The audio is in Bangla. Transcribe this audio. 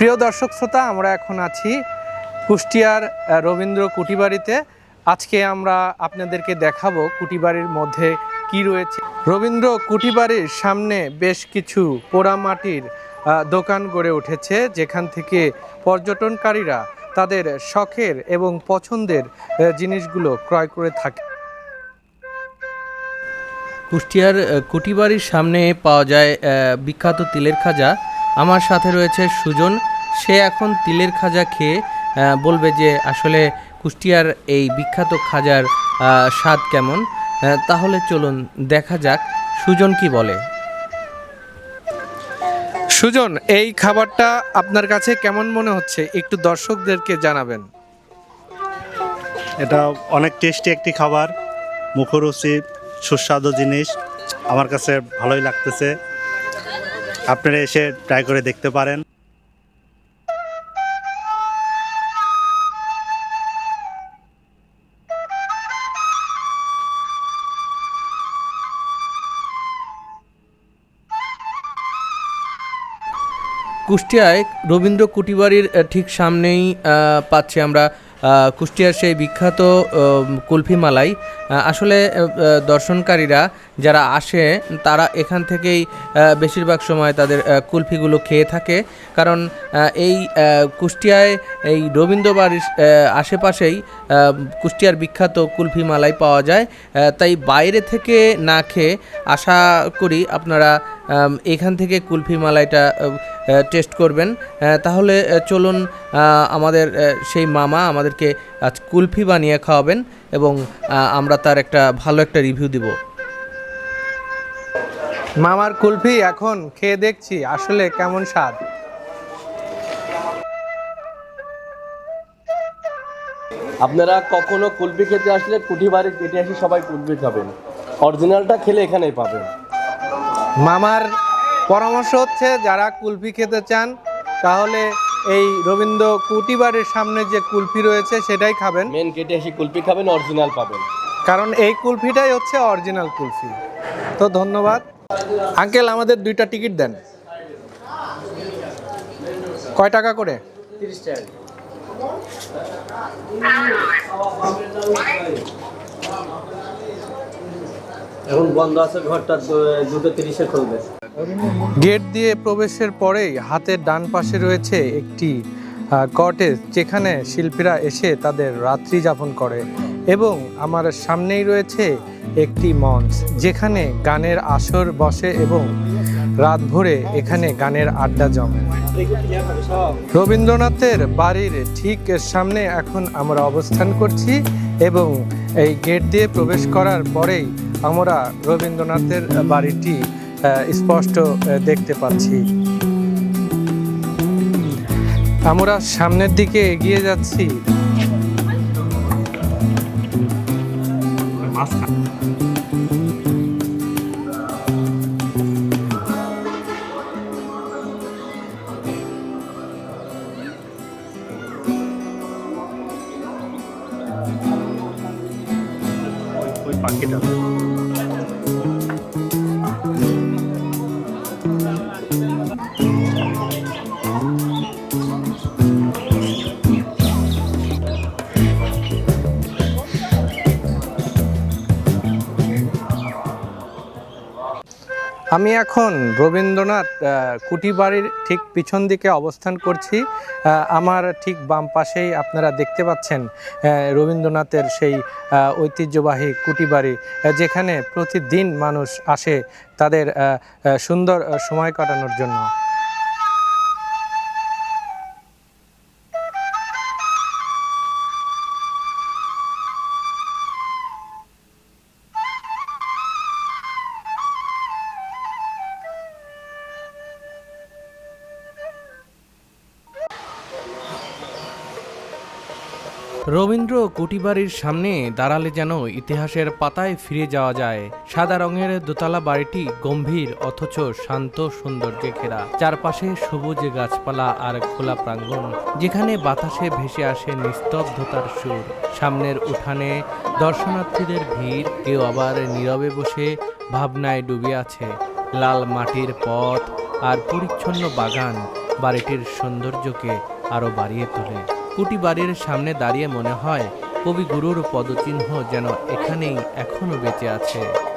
প্রিয় দর্শক শ্রোতা, আমরা এখন আছি কুষ্টিয়ার রবীন্দ্র কুটিবাড়িতে। আজকে আমরা আপনাদেরকে দেখাবো কুটিবাড়ির মধ্যে কি রয়েছে। রবীন্দ্র কুটিবাড়ির সামনে বেশ কিছু পোড়ামাটির দোকান গড়ে উঠেছে, যেখান থেকে পর্যটনকারীরা তাদের শখের এবং পছন্দের জিনিসগুলো ক্রয় করে থাকে। কুষ্টিয়ার কুটিবাড়ির সামনে পাওয়া যায় বিখ্যাত তিলের খাজা। আমার সাথে রয়েছে সুজন। সে এখন তিলের খাজা খেয়ে বলবে যে আসলে কুষ্টিয়ার এই বিখ্যাত খাজার স্বাদ কেমন। তাহলে চলুন, দেখা যাক সুজন কি বলে। সুজন, এই খাবারটা আপনার কাছে কেমন মনে হচ্ছে? একটু দর্শকদেরকে জানাবেন। এটা অনেক টেস্টি একটি খাবার মুখরুচি সুস্বাদু জিনিস। আমার কাছে ভালোই লাগতেছে। আপনারা এসে ট্রাই করে দেখতে পারেন। কুষ্টিয়ায় রবীন্দ্র কুটিবাড়ির ঠিক সামনেই পাচ্ছি আমরা কুষ্টিয়ার সেই বিখ্যাত কুলফি মালাই আসলে দর্শনকারীরা যারা আসে তারা এখান থেকেই বেশিরভাগ সময় তাদের কুলফিগুলো খেয়ে থাকে। কারণ এই কুষ্টিয়ায় এই রবীন্দ্র বাড়ির আহ, আশেপাশেই কুষ্টিয়ার বিখ্যাত কুলফি মালাই পাওয়া যায়। তাই বাইরে থেকে না খেয়ে আশা করি আপনারা এখান থেকে কুলফি মালাইটা টেস্ট করবেন। তাহলে চলুন আমাদের সেই মামা আমাদেরকে আজ কুলফি বানিয়ে খাওয়াবেন এবং আমরা তার একটা ভালো একটা রিভিউ দিব। মামার কুলফি এখন খেয়ে দেখছি আসলে কেমন স্বাদ? আপনারা কখনো কুলফি খেতে আসলে কুঠি বাড়ি কেটে আসি সবাই কুলফি খাবেন। অরিজিনালটা খেলে এখানেই পাবেন। মামার পরামর্শ হচ্ছে যারা কুলফি খেতে চান তাহলে এই রবীন্দ্র কুটিবাড়ির সামনে যে কুলফি রয়েছে সেটাই খাবেন। মেন কেটে আসি কুলফি খাবেন অরিজিনাল পাবেন। কারণ এই কুলফিটাই হচ্ছে অরিজিনাল কুলফি। তো ধন্যবাদ। আঙ্কেল আমাদের দুইটা টিকিট দেন। কয় টাকা করে? গেট দিয়ে প্রবেশের পরেই হাতের ডান পাশে রয়েছে একটি কটেজ যেখানে শিল্পীরা এসে তাদের রাত্রি যাপন করে এবং আমার সামনেই রয়েছে একটি মঞ্চ যেখানে গানের আসর বসে এবং রাত ভরে এখানে গানের আড্ডা জমে। রবীন্দ্রনাথের বাড়ির ঠিক সামনে এখন আমরা অবস্থান করছি এবং এই গেট দিয়ে প্রবেশ করার পরেই আমরা রবীন্দ্রনাথের বাড়িটি স্পষ্ট দেখতে পাচ্ছি। আমরা সামনের দিকে এগিয়ে যাচ্ছি। পাখিটা আমি এখন রবীন্দ্রনাথ কুটিবাড়ির ঠিক পিছন দিকে অবস্থান করছি। আমার ঠিক বাম পাশেই আপনারা দেখতে পাচ্ছেন রবীন্দ্রনাথের সেই ঐতিহ্যবাহী কুটিবাড়ি যেখানে প্রতিদিন মানুষ আসে তাদের সুন্দর সময় কাটানোর জন্য। রবীন্দ্র কুটিবাড়ির সামনে দাঁড়ালে যেন ইতিহাসের পাতায় ফিরে যাওয়া যায়। সাদা রঙের দোতলা বাড়িটি গম্ভীর, অথচ শান্ত সৌন্দর্যে ঘেরা। চারপাশে সবুজ গাছপালা আর খোলা প্রাঙ্গণ, যেখানে বাতাসে ভেসে আসে নিস্তব্ধতার সুর। সামনের উঠানে দর্শনার্থীদের ভিড়, কেউ আবার নীরবে বসে ভাবনায় ডুবে আছে। লাল মাটির পথ আর পরিচ্ছন্ন বাগান, বাড়িটির সৌন্দর্যকে আরও বাড়িয়ে তোলে। কুটি বাড়ির সামনে দাঁড়িয়ে মনে হয়, কবিগুরুর পদচিহ্ন যেন এখানেই এখনও বেঁচে আছে।